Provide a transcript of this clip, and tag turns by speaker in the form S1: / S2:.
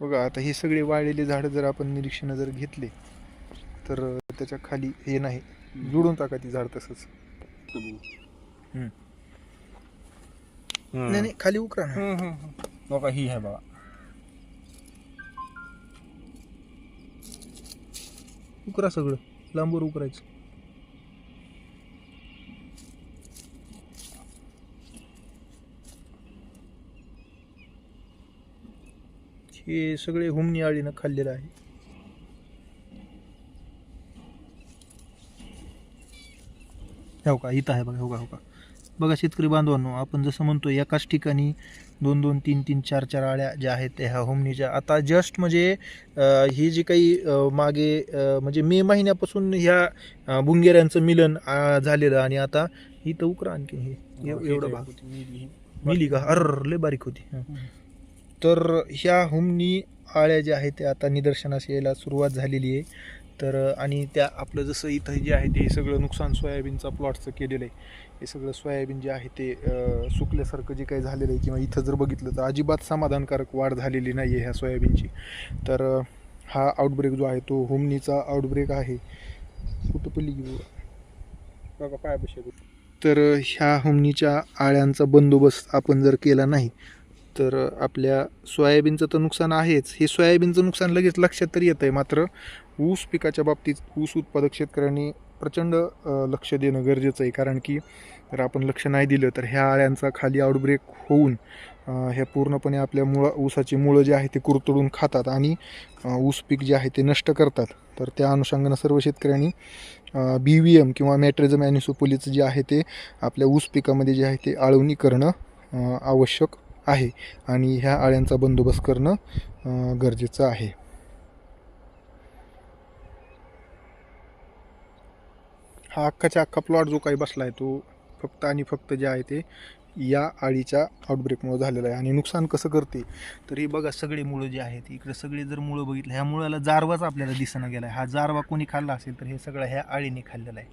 S1: बघा आता ही सगळी वाळलेली झाडं जर आपण निरीक्षण जर घेतले तर त्याच्याखाली हे नाही जुडून टाका ती झाड तसंच. नाही नाही खाली उकरा ना.
S2: बघा ही आहे बघा.
S1: उकरा सगळं. लांबवर उकरायचं. हे सगळे हुमणी आळीनं खाल्लेलं आहे. हो का? इथं आहे बघा हो का हो का? बघा शेतकरी बांधवांनो आपण जसं म्हणतो एकाच ठिकाणी दोन दोन तीन तीन चार चार आळ्या ज्या आहेत त्या ह्या होमनीच्या. आता जस्ट म्हणजे ही जी काही मागे म्हणजे मे महिन्यापासून ह्या बुंगेऱ्यांचं मिलन झालेलं आणि आता इथं उकरा आणखी हे. एव- एवढं भाग. मिली का? अर लय बारीक होती. हं. तर ह्या हुमनी आळ्या ज्या आहेत त्या आता निदर्शनास यायला सुरुवात झालेली आहे. तर आणि त्या आपलं जसं इथं जे आहे ते सगळं नुकसान सोयाबीनचा प्लॉटचं केलेलं आहे. हे सगळं सोयाबीन जे आहे ते सुकल्यासारखं जे काही झालेलं आहे किंवा इथं जर बघितलं तर अजिबात समाधानकारक वाढ झालेली नाही आहे ह्या सोयाबीनची. तर हा आउटब्रेक जो आहे तो हुमनीचा आउटब्रेक आहे. कुठं बुवा?
S2: बघा पाय बसे
S1: तर ह्या हुमणीच्या आळ्यांचा बंदोबस्त आपण जर केला नाही तर आपल्या सोयाबीनचं तर नुकसान आहेच. हे सोयाबीनचं नुकसान लगेच लक्षात तर येतं आहे मात्र ऊस पिकाच्या बाबतीत ऊस उत्पादक शेतकऱ्यांनी प्रचंड लक्ष देणं गरजेचं आहे. कारण की जर आपण लक्ष नाही दिलं तर ह्या आळ्यांचा खाली आउटब्रेक होऊन ह्या पूर्णपणे आपल्या मुळा ऊसाची मुळं जे आहे ते कुरतडून खातात आणि ऊस पीक जे आहे ते नष्ट करतात. तर त्या अनुषंगानं सर्व शेतकऱ्यांनी बी व्ही एम किंवा मॅट्रेझम ॲनिसोपोलीचं जे आहे ते आपल्या ऊस पिकामध्ये जे आहे ते आळवणी करणं आवश्यक आहे. आणि ह्या आळ्यांचा बंदोबस्त करणं गरजेचं आहे. हा अख्खाच्या अख्खा प्लॉट जो काही बसला आहे तो फक्त आणि फक्त जे आहे ते या आळीच्या आउटब्रेकमुळे झालेलं आहे. आणि नुकसान कसं करते? तर हे बघा सगळे मुळं जे आहेत इकडे सगळे जर मुळं बघितलं ह्या मुळाला जारवाच आपल्याला दिसणं गेला आहे हा जारवा कोणी खाल्ला असेल तर हे सगळं ह्या आळीने खाल्लेला आहे.